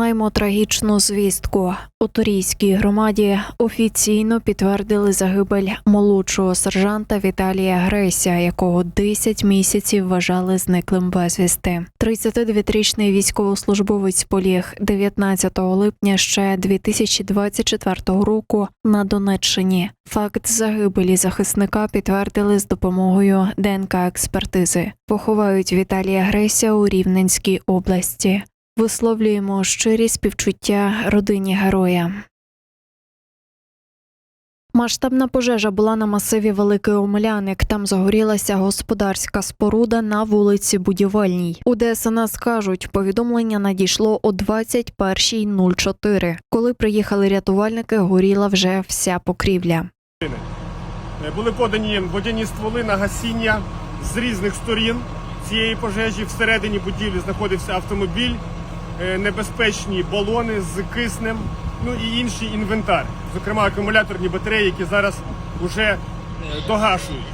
Маємо трагічну звістку. У Турійській громаді офіційно підтвердили загибель молодшого сержанта Віталія Греся, якого 10 місяців вважали зниклим безвісти. 32-річний військовослужбовець поліг 19 липня ще 2024 року на Донеччині. Факт загибелі захисника підтвердили з допомогою ДНК експертизи. Поховають Віталія Греся у Рівненській області. Висловлюємо щирі співчуття родині героя. Масштабна пожежа була на масиві Великий Омеляник. Там загорілася господарська споруда на вулиці Будівельній. У ДСНС кажуть, повідомлення надійшло о 21.04. Коли приїхали рятувальники, горіла вже вся покрівля. Були подані водяні стволи на гасіння з різних сторін цієї пожежі. Всередині будівлі знаходився автомобіль, небезпечні балони з киснем, ну і інший інвентар, зокрема акумуляторні батареї, які зараз вже е, догашують.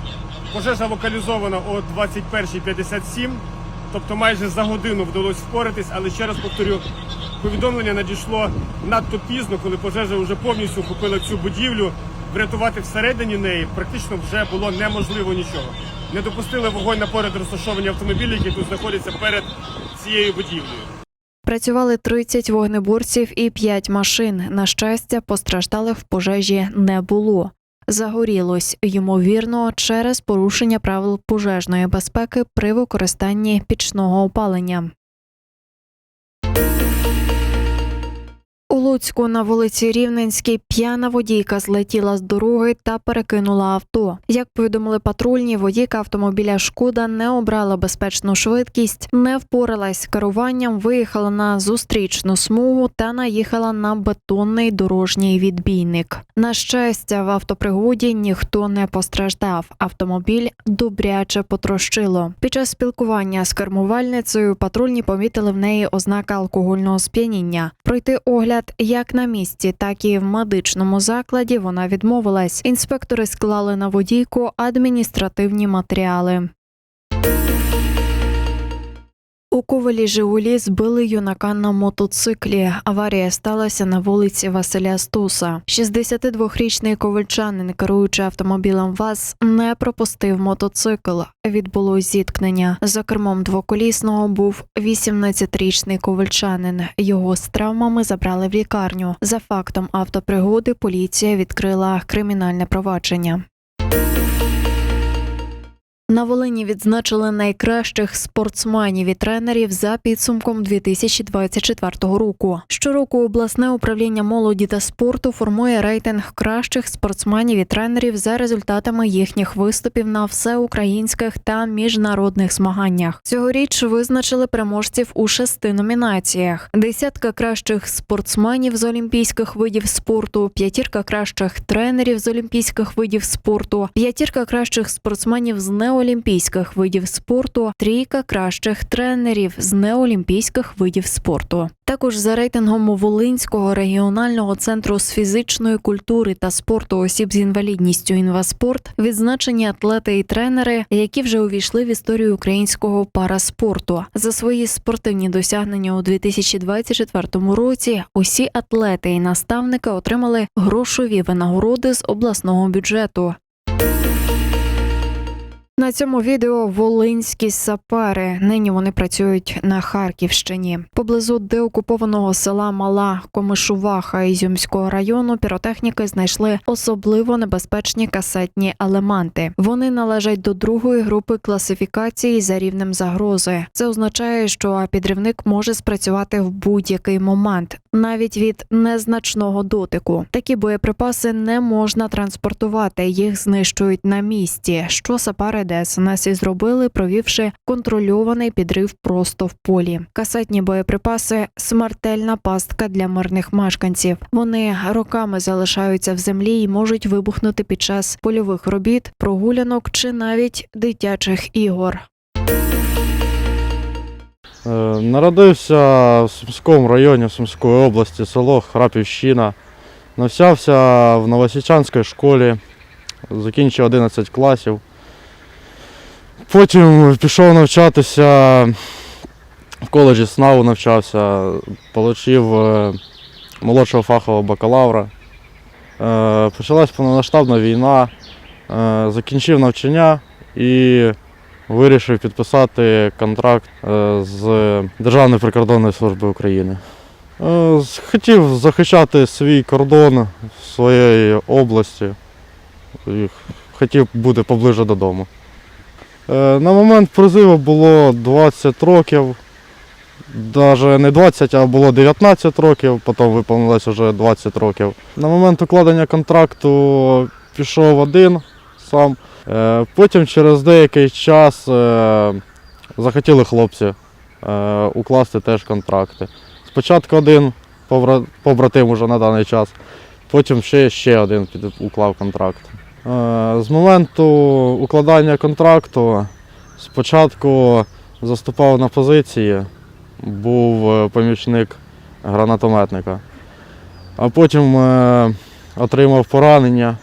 Пожежа локалізована о 21.57, тобто майже за годину вдалося впоратись, але ще раз повторю, повідомлення надійшло надто пізно, коли пожежа вже повністю охопила цю будівлю. Врятувати всередині неї практично вже було неможливо нічого. Не допустили вогонь на поряд розташовані автомобілі, які тут знаходяться перед цією будівлею. Працювали 30 вогнеборців і 5 машин. На щастя, постраждалих в пожежі не було. Загорілось, ймовірно, через порушення правил пожежної безпеки при використанні пічного опалення. Луцьку на вулиці Рівненській п'яна водійка злетіла з дороги та перекинула авто. Як повідомили патрульні, водійка автомобіля Шкода не обрала безпечну швидкість, не впоралась з керуванням, виїхала на зустрічну смугу та наїхала на бетонний дорожній відбійник. На щастя, в автопригоді ніхто не постраждав. Автомобіль добряче потрощило. Під час спілкування з кермувальницею патрульні помітили в неї ознаки алкогольного сп'яніння. Пройти огляд як на місці, так і в медичному закладі вона відмовилась. Інспектори склали на водійку адміністративні матеріали. У Ковелі Жигулі збили юнака на мотоциклі. Аварія сталася на вулиці Василя Стуса. 62-річний ковальчанин, керуючи автомобілем ВАЗ, не пропустив мотоцикл. Відбулось зіткнення. За кермом двоколісного був 18-річний ковальчанин. Його з травмами забрали в лікарню. За фактом автопригоди поліція відкрила кримінальне провадження. На Волині відзначили найкращих спортсменів і тренерів за підсумком 2024 року. Щороку обласне управління молоді та спорту формує рейтинг кращих спортсменів і тренерів за результатами їхніх виступів на всеукраїнських та міжнародних змаганнях. Цьогоріч визначили переможців у шести номінаціях: десятка кращих спортсменів з олімпійських видів спорту, п'ятірка кращих тренерів з олімпійських видів спорту, п'ятірка кращих спортсменів з неолімпійських видів спорту, трійка кращих тренерів з неолімпійських видів спорту. Також за рейтингом Волинського регіонального центру з фізичної культури та спорту осіб з інвалідністю інваспорт відзначені атлети і тренери, які вже увійшли в історію українського параспорту. За свої спортивні досягнення у 2024 році усі атлети і наставники отримали грошові винагороди з обласного бюджету. На цьому відео волинські сапери. Нині вони працюють на Харківщині. Поблизу деокупованого села Мала Комишуваха Ізюмського району піротехніки знайшли особливо небезпечні касетні елементи. Вони належать до другої групи класифікації за рівнем загрози. Це означає, що підривник може спрацювати в будь-який момент, навіть від незначного дотику. Такі боєприпаси не можна транспортувати, їх знищують на місці. Що сапари ДСНС і зробили, провівши контрольований підрив просто в полі. Касетні боєприпаси смертельна пастка для мирних мешканців. Вони роками залишаються в землі і можуть вибухнути під час польових робіт, прогулянок чи навіть дитячих ігор. Е, Народився в Сумському районі Сумської області, село Храпівщина. Навчався в Новосічанській школі, закінчив 11 класів. Потім пішов навчатися в коледжі СНАУ навчався, отримав молодшого фахового бакалавра. Е, Почалась повномасштабна війна, е, закінчив навчання і вирішив підписати контракт е, з Державною прикордонною службою України. Е, Хотів захищати свій кордон своєї області. Хотів бути поближе додому. Е, На момент призиву було 20 років. Навіть не 20, а було 19 років, потім виповнилось вже 20 років. На момент укладення контракту пішов один сам. Е, Потім через деякий час е, захотіли хлопці укласти теж контракти. Спочатку один побратим уже на даний час, потім ще, ще один уклав контракт. Е, З моменту укладання контракту спочатку заступав на позиції, був е, помічник гранатометника, а потім е, отримав поранення.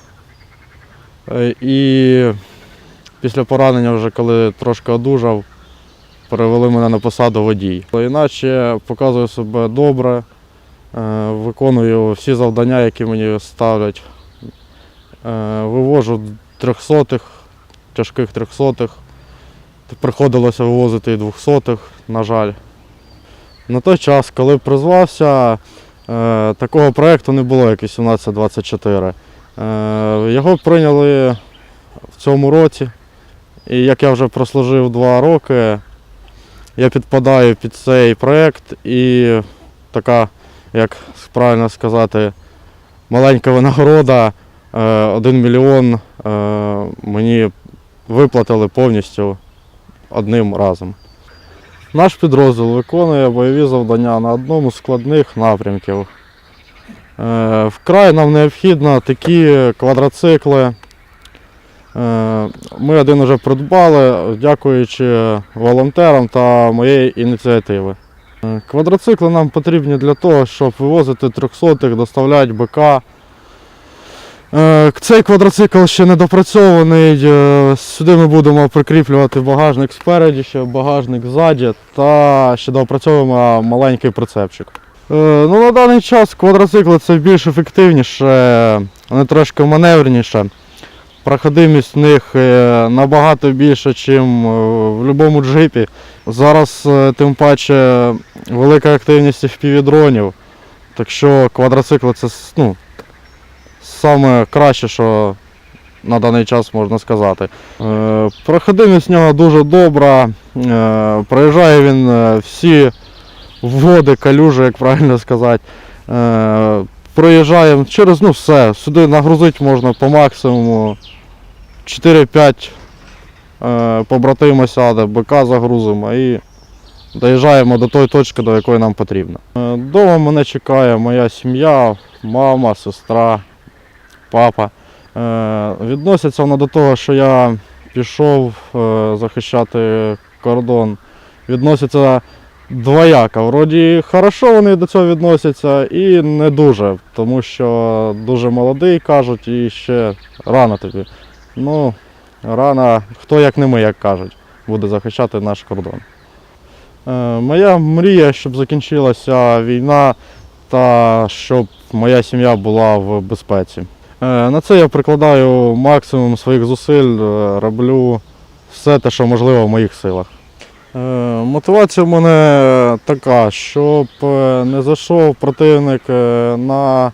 І після поранення, вже коли трошки одужав, перевели мене на посаду водій. Іначе показую себе добре, виконую всі завдання, які мені ставлять. Е, Вивожу трьохсотих, тяжких трьохсотих. Приходилося вивозити і двохсотих, на жаль. На той час, коли призвався, е, такого проєкту не було, як 1824. Е, Його прийняли в цьому році. І як я вже прослужив два роки, я підпадаю під цей проєкт і така, як правильно сказати, маленька винагорода, 1 мільйон е, мені виплатили повністю одним разом. Наш підрозділ виконує бойові завдання на одному з складних напрямків. Е, Вкрай нам необхідно такі квадроцикли. Е, Ми один вже придбали, дякуючи волонтерам та моєї ініціативи. Е, Квадроцикли нам потрібні для того, щоб вивозити трьохсотих, доставляти БК. Е, Цей квадроцикл ще не допрацьований. е, Сюди ми будемо прикріплювати багажник спереді, ще багажник ззаді та ще допрацьовуємо маленький прицепчик. Е, Ну, на даний час квадроцикли це більш ефективніше, вони трошки маневреніше. Проходимість в них набагато більше, ніж в будь-якому джипі. Зараз тим паче велика активність FPV-дронів. Так що квадроцикли це ну, саме краще, що на даний час можна сказати. Е, Проходимість нього дуже добра. е, Проїжджає він е, всі води, калюжі, як правильно сказати. Проїжджаємо через ну все. Сюди нагрузити можна по максимуму 4-5 е, побратима сяде, БК загрузимо і доїжджаємо до тої точки, до якої нам потрібно. Дома мене чекає моя сім'я, мама, сестра, папа. Е, Відносяться воно до того, що я пішов е, захищати кордон. Відносяться двояко. Вроді хорошо вони до цього відносяться і не дуже, тому що дуже молодий кажуть і ще рано тобі. Ну, рано, хто як не ми, як кажуть, буде захищати наш кордон. Е, моя мрія, щоб закінчилася війна та щоб моя сім'я була в безпеці. Е, На це я прикладаю максимум своїх зусиль, е, роблю все те, що можливо в моїх силах. Е, Мотивація в мене така, щоб не зайшов противник на,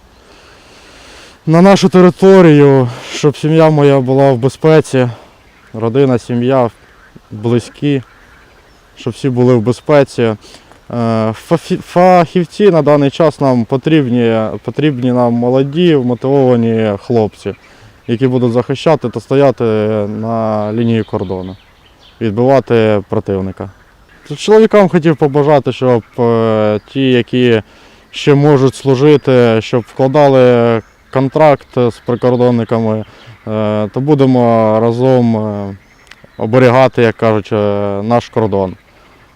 на нашу територію, щоб сім'я моя була в безпеці, родина, сім'я, близькі, щоб всі були в безпеці. Е, Фахівці на даний час нам потрібні, потрібні нам молоді, мотивовані хлопці, які будуть захищати та стояти на лінії кордону, відбивати противника. Чоловікам хотів побажати, щоб е, ті, які ще можуть служити, щоб вкладали контракт з прикордонниками, е, то будемо разом оберігати, як кажуть, наш кордон.